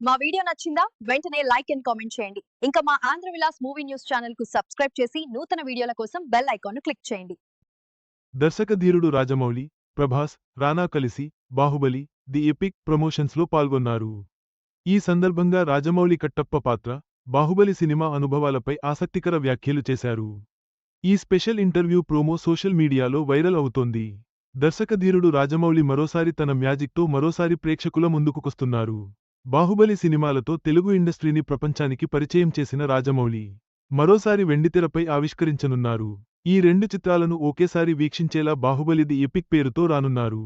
మా వీడియో నచ్చిందా? వెంటనే లైక్ అండ్ కామెంట్ చేయండి. ఇంకా మా ఆంధ్ర విలాస్ మూవీ న్యూస్ ఛానల్కు సబ్స్క్రైబ్ చేసి నూతన వీడియోల కోసం బెల్ ఐకాన్ను క్లిక్ చేయండి. దర్శక ధీరుడు రాజమౌళి ప్రభాస్ రానా కలిసి బాహుబలి ది ఎపిక్ ప్రమోషన్స్లో పాల్గొన్నారు. ఈ సందర్భంగా రాజమౌళి కట్టప్ప పాత్ర బాహుబలి సినిమా అనుభవాలపై ఆసక్తికర వ్యాఖ్యలు చేశారు. ఈ స్పెషల్ ఇంటర్వ్యూ ప్రోమో సోషల్ మీడియాలో వైరల్ అవుతోంది. దర్శకధీరుడు రాజమౌళి మరోసారి తన మ్యాజిక్తో మరోసారి ప్రేక్షకుల ముందుకుకొస్తున్నారు బాహుబలి సినిమాలతో తెలుగు ఇండస్ట్రీని ప్రపంచానికి పరిచయం చేసిన రాజమౌళి మరోసారి వెండితెరపై ఆవిష్కరించనున్నారు. ఈ రెండు చిత్రాలను ఒకేసారి వీక్షించేలా బాహుబలి ది ఎపిక్ పేరుతో రానున్నారు.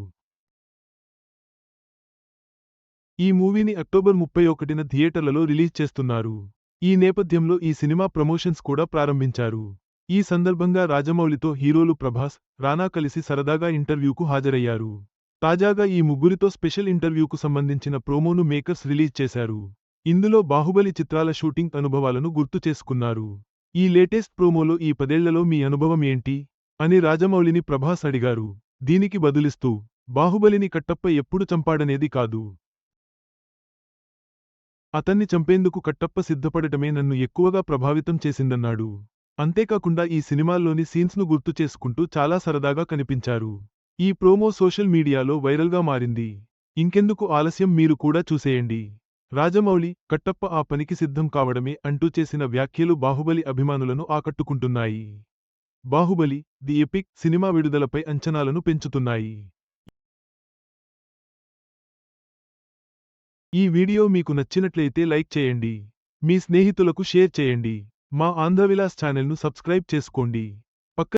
ఈ మూవీని అక్టోబర్ ముప్పై ఒకటిన థియేటర్లలో రిలీజ్ చేస్తున్నారు. ఈ నేపథ్యంలో ఈ సినిమా ప్రమోషన్స్ కూడా ప్రారంభించారు. ఈ సందర్భంగా రాజమౌళితో హీరోలు ప్రభాస్ రానా కలిసి సరదాగా ఇంటర్వ్యూకు హాజరయ్యారు. తాజాగా ఈ ముగ్గురితో స్పెషల్ ఇంటర్వ్యూకు సంబంధించిన ప్రోమోను మేకర్స్ రిలీజ్ చేశారు. ఇందులో బాహుబలి చిత్రాల షూటింగ్ అనుభవాలను గుర్తు చేసుకున్నారు. ఈ లేటెస్ట్ ప్రోమోలో ఈ పదేళ్ళలో మీ అనుభవం ఏంటి? అని రాజమౌళిని ప్రభాస్ అడిగారు. దీనికి బదులిస్తూ బాహుబలిని కట్టప్ప ఎప్పుడు చంపాడనేది కాదు. అతన్ని చంపేందుకు కట్టప్ప సిద్ధపడటమే నన్ను ఎక్కువగా ప్రభావితం చేసిందన్నాడు. అంతేకాకుండా ఈ సినిమాల్లోని సీన్స్ను గుర్తు చేసుకుంటూ చాలా సరదాగా కనిపించారు. ఈ ప్రోమో సోషల్ మీడియాలో వైరల్గా మారింది. ఇంకెందుకు ఆలస్యం మీరు కూడా చూసేయండి. రాజమౌళి కట్టప్ప ఆ పనికి సిద్ధం కావడమే అంటూ చేసిన వ్యాఖ్యలు బాహుబలి అభిమానులను ఆకట్టుకుంటున్నాయి. బాహుబలి ది ఎపిక్ సినిమా విడుదలపై అంచనాలను పెంచుతున్నాయి. ఈ వీడియో మీకు నచ్చినట్లయితే లైక్ చేయండి. మీ స్నేహితులకు షేర్ చేయండి. మా ఆంధ్రవిలాస్ ఛానల్ను సబ్స్క్రైబ్ చేసుకోండి.